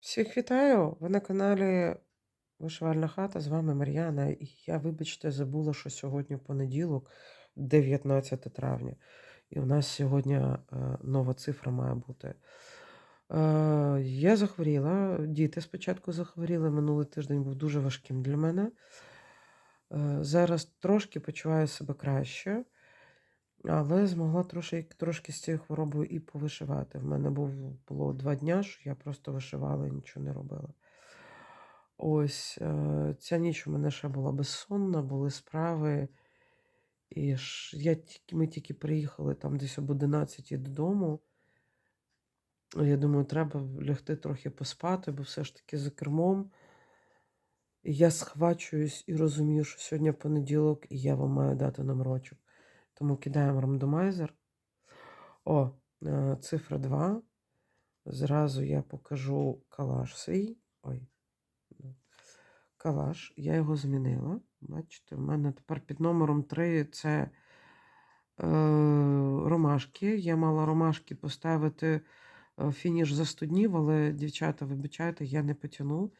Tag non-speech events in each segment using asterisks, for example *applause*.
Всіх вітаю! Ви на каналі Вишивальна хата. З вами Мар'яна. І я, вибачте, забула, що сьогодні понеділок, 19 травня. І у нас сьогодні е, нова цифра має бути. Е, я захворіла, діти спочатку захворіли. Минулий тиждень був дуже важким для мене. Е, зараз трошки почуваю себе краще, але змогла трошки, трошки з цією хворобою і повишивати. В мене був, було два дня, що я просто вишивала і нічого не робила. Ось е, ця ніч у мене ще була безсонна, були справи. І я ми тільки приїхали там десь об 11 додому. Я думаю, треба лягти трохи поспати, бо все ж таки за кермом. І я схвачуюсь і розумію, що сьогодні понеділок, і я вам маю дати номерочок. Тому кидаємо рандомайзер. О, е, цифра 2. Зразу я покажу калаш свій. Ой. Калаш. Я його змінила. Бачите, в мене тепер під номером 3 це е, ромашки. Я мала ромашки поставити е, фініш за 100 днів, але, дівчата, вибачайте, я не потягну,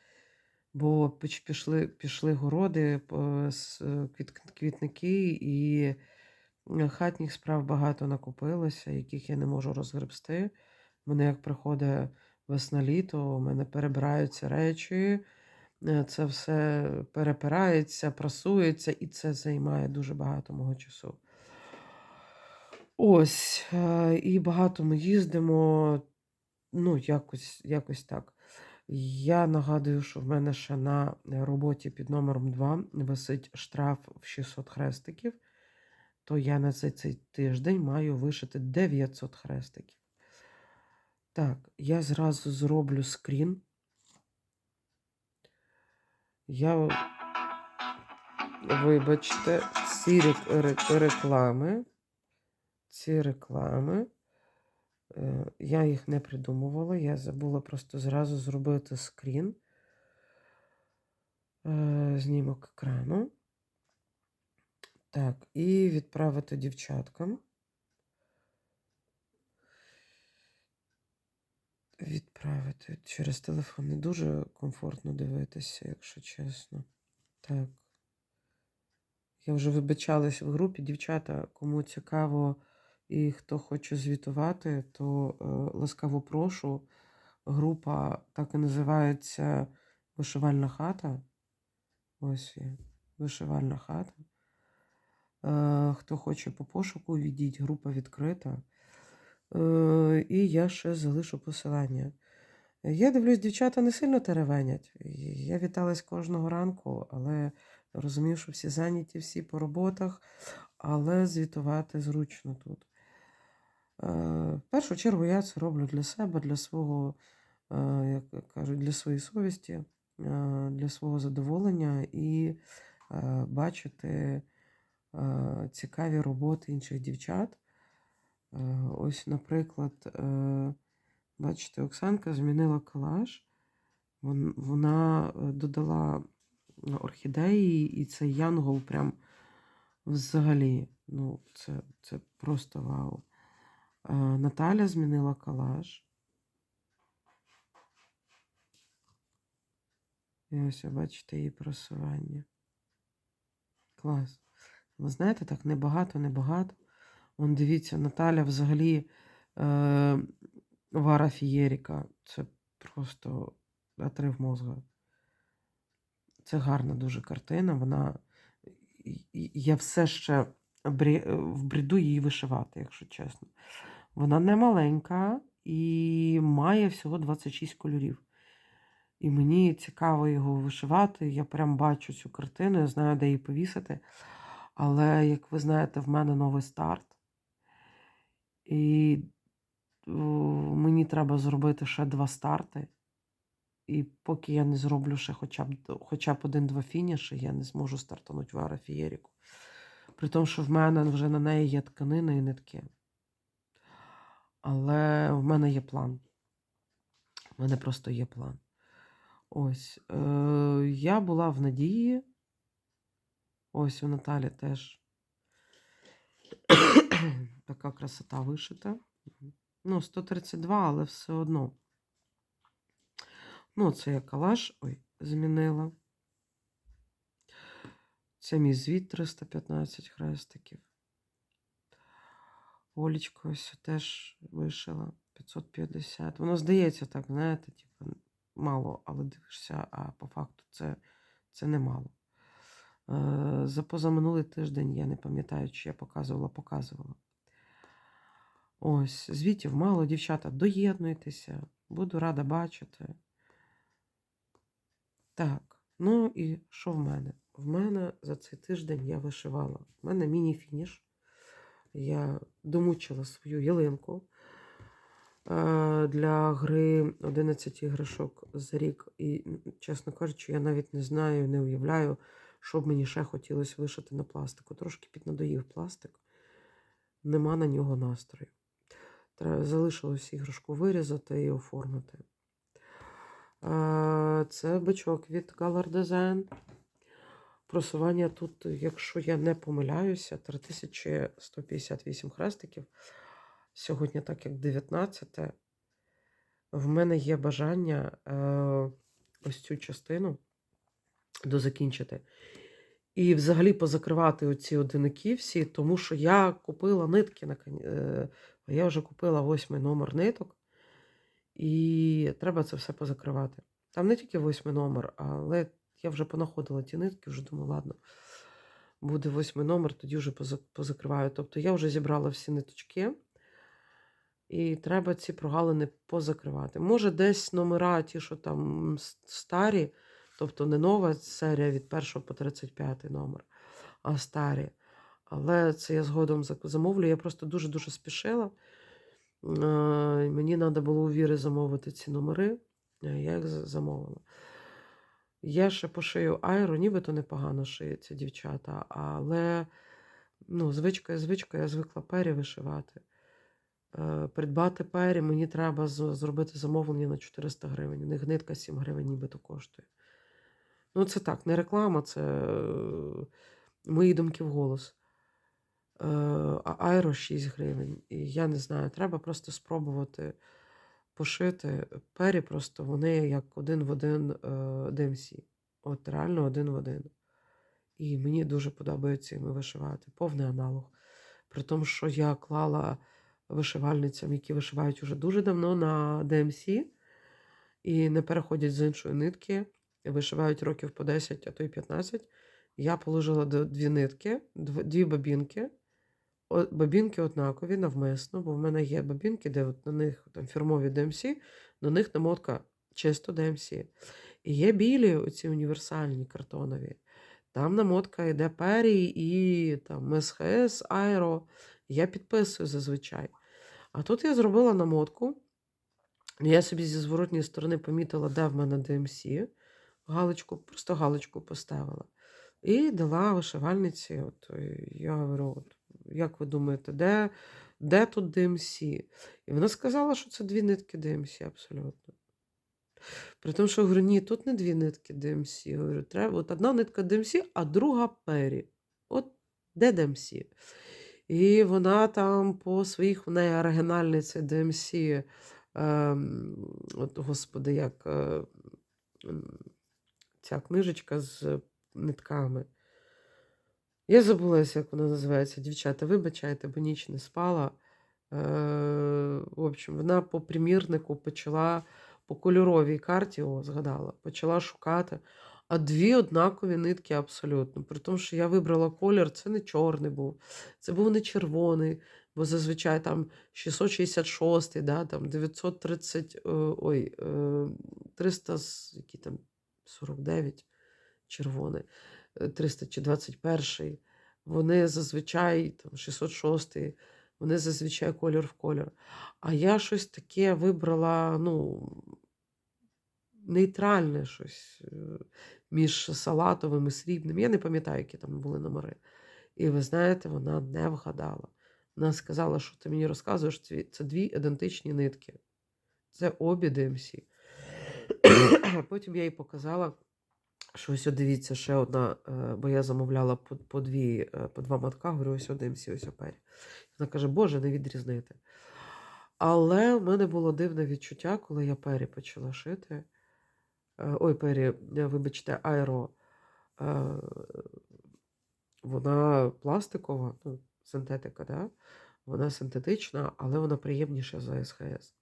бо пішли, пішли городи, квітники і хатніх справ багато накопилося, яких я не можу розгребсти. Мене як приходить весна-літо, у мене перебираються речі, е, це все перепирається, прасується, і це займає дуже багато мого часу. Ось, е, і багато ми їздимо, ну, якось, якось так. Я нагадую, що в мене ще на роботі під номером 2 висить штраф в 600 хрестиків, то я на цей, тиждень маю вишити 900 хрестиків. Так, я зразу зроблю скрін. Я, вибачте, ці реклами, ці реклами, е, я їх не придумувала, я забула просто зразу зробити скрін, е, знімок екрану. Так, і відправити дівчаткам. Відправити через телефон не дуже комфортно дивитися, якщо чесно. Так. Я вже вибачалась в групі. Дівчата, кому цікаво і хто хоче звітувати, то е, ласкаво прошу. Група так і називається Вишивальна хата. Ось є. Вишивальна хата. Е, хто хоче по пошуку, відіть, група відкрита. Е, і я ще залишу посилання. Я дивлюсь, дівчата не сильно теревенять. Я віталась кожного ранку, але розумію, що всі зайняті, всі по роботах, але звітувати зручно тут. Е, В першу чергу я це роблю для себе, для свого, як кажуть, для своєї совісті, для свого задоволення і бачити цікаві роботи інших дівчат. Е, Ось, наприклад, е, бачите, Оксанка змінила. Вон- Вона е, додала орхідеї, і цей янгол прям взагалі. Ну, це, це просто вау. Наталя змінила колаж. І ось, бачите, її просування. Клас. Ви знаєте, так небагато, небагато. Он дивіться, Наталя взагалі е, Вара Фієріка. Це просто отрив мозга. Це гарна дуже картина. Вона. Я все ще брі- в бреду її вишивати, якщо чесно. Вона не маленька і має всього 26 кольорів. І мені цікаво його вишивати. Я прям бачу цю картину, я знаю, де її повісити. Але, як ви знаєте, в мене новий старт. І мені треба зробити ще два старти. І поки я не зроблю ще хоча б, хоча б один-два фініші, я не зможу стартанути в Арафієріку. При тому, що в мене вже на неї є тканина і нитки. Але в мене є план. В мене просто є план. Ось. Е, я була в надії. Ось у Наталі теж така красота вишита. Ну, 132, але все одно. Ну, це я калаш, ой, змінила. Це мій звіт 315 хрестиків. Олічко ось теж вишила 550. Воно здається так, знаєте, типу, мало, але дивишся, а по факту це, це немало. Е, За позаминулий тиждень я не пам'ятаю, чи я показувала, показувала. Ось, звітів мало, дівчата, доєднуйтеся, буду рада бачити. Так, ну і що в мене? В мене за цей тиждень я вишивала. В мене міні-фініш. Я домучила свою ялинку е, для гри 11 іграшок за рік. І, чесно кажучи, я навіть не знаю, не уявляю, що б мені ще хотілося вишити на пластику. Трошки піднадоїв пластик, нема на нього настрою. Треба залишилось іграшку вирізати і оформити. Це бичок від Color Design. Просування тут, якщо я не помиляюся, 3158 хрестиків. Сьогодні, так як 19, в мене є бажання е, ось цю частину дозакінчити. І взагалі позакривати оці одиники всі, тому що я купила нитки на е, я вже купила восьмий номер ниток, і треба це все позакривати. Там не тільки восьмий номер, але я вже понаходила ті нитки, вже думаю, ладно, буде восьмий номер, тоді вже позакриваю. Тобто я вже зібрала всі ниточки, і треба ці прогалини позакривати. Може, десь номера, ті, що там старі, тобто не нова серія від 1 по 35 номер, а старі. Але це я згодом замовлю. Я просто дуже-дуже спішила. Е, Мені треба було у Віри замовити ці номери. е, Я їх замовила. Я ще пошию айро, нібито непогано шиється, дівчата, але ну, звичка звичка, я звикла пері вишивати. Е, Придбати пері мені треба зробити замовлення на 400 гривень. У них нитка 7 гривень нібито коштує. Ну, це так, не реклама, це е, мої думки в голос. Е, А айро 6 гривень. І я не знаю, треба просто спробувати пошити. Пері просто вони як один в один е, DMC. От реально один в один. І мені дуже подобається іми вишивати. Повний аналог. При тому, що я клала вишивальницям, які вишивають уже дуже давно на DMC, і не переходять з іншої нитки, вишивають років по 10, а то й 15. Я положила дві нитки, дві бабінки. Бабінки однакові навмисно, бо в мене є бабінки, де от на них там фірмові DMC, на них намотка чисто DMC. І є білі, оці універсальні картонові. Там намотка йде Пері і там СХС, Аеро. Я підписую зазвичай. А тут я зробила намотку. Я собі зі зворотньої сторони помітила, де в мене DMC. Галочку, просто галочку поставила. І дала вишивальниці. От, е, я говорю, от, як ви думаєте, де, де тут DMC? І вона сказала, що це дві нитки DMC абсолютно. При тому, що я говорю, ні, тут не дві нитки DMC. Я говорю, треба от одна нитка DMC, а друга пері. От де DMC? І вона там по своїх, в неї оригінальний цей DMC, ем, от, господи, як е, ця книжечка з нитками. Я забулася, як вона називається. Дівчата, вибачайте, бо ніч не спала. Е, в общем, вона по примірнику почала по кольоровій карті, о, згадала, почала шукати. А дві однакові нитки абсолютно. При тому, що я вибрала колір, це не чорний був, це був не червоний, бо зазвичай там 666, да, там 930, е, ой, е, 300, які там 49 червоний, е, 300 чи 21. Вони зазвичай там 606, вони зазвичай колір в колір. А я щось таке вибрала, ну, нейтральне щось е, між салатовим і срібним. Я не пам'ятаю, які там були номери. І ви знаєте, вона не вгадала. Вона сказала, що ти мені розказуєш, це дві ідентичні нитки. Це обі DMC. *coughs* Потім я їй показала, що ось, дивіться, ще одна, е, бо я замовляла по, по, дві, е, по два матка, говорю, ось DMC, ось опері. Вона каже, Боже, не відрізнити. Але в мене було дивне відчуття, коли я пері почала шити. е, ой, пері, вибачте, аеро, вона пластикова, ну, синтетика, да? вона синтетична, але вона приємніша за СХС.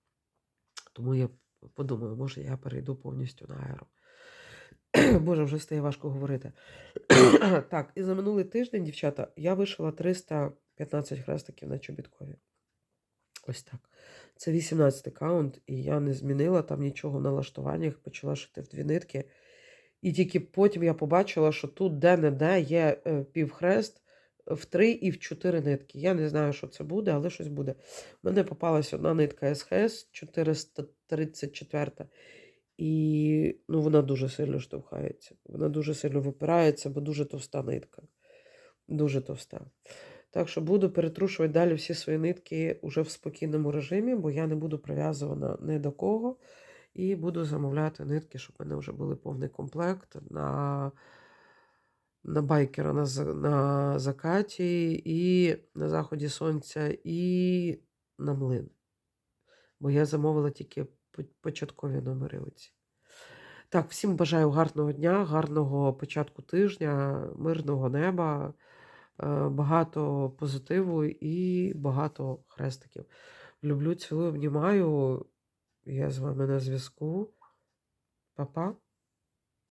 Тому я подумаю, може я перейду повністю на аеро. *clears throat* Боже, вже стає важко говорити. *clears throat* так, і за минулий тиждень, дівчата, я вишила 315 хрестиків на чобіткові. Ось так. Це 18 каунт, і я не змінила там нічого в налаштуваннях, почала шити в дві нитки. І тільки потім я побачила, що тут де-не-де є е, півхрест в три і в чотири нитки. Я не знаю, що це буде, але щось буде. У мене попалась одна нитка СХС 434. І ну, вона дуже сильно штовхається. Вона дуже сильно випирається, бо дуже товста нитка. Дуже товста. Так що буду перетрушувати далі всі свої нитки уже в спокійному режимі, бо я не буду прив'язувана ні до кого. І буду замовляти нитки, щоб в мене вже були повний комплект на, на байкера на, на закаті, і на заході сонця, і на млин. Бо я замовила тільки початкові номери оці. Так, всім бажаю гарного дня, гарного початку тижня, мирного неба, е, багато позитиву і багато хрестиків. Люблю, цілую, обнімаю. Я з вами на зв'язку. Па-па.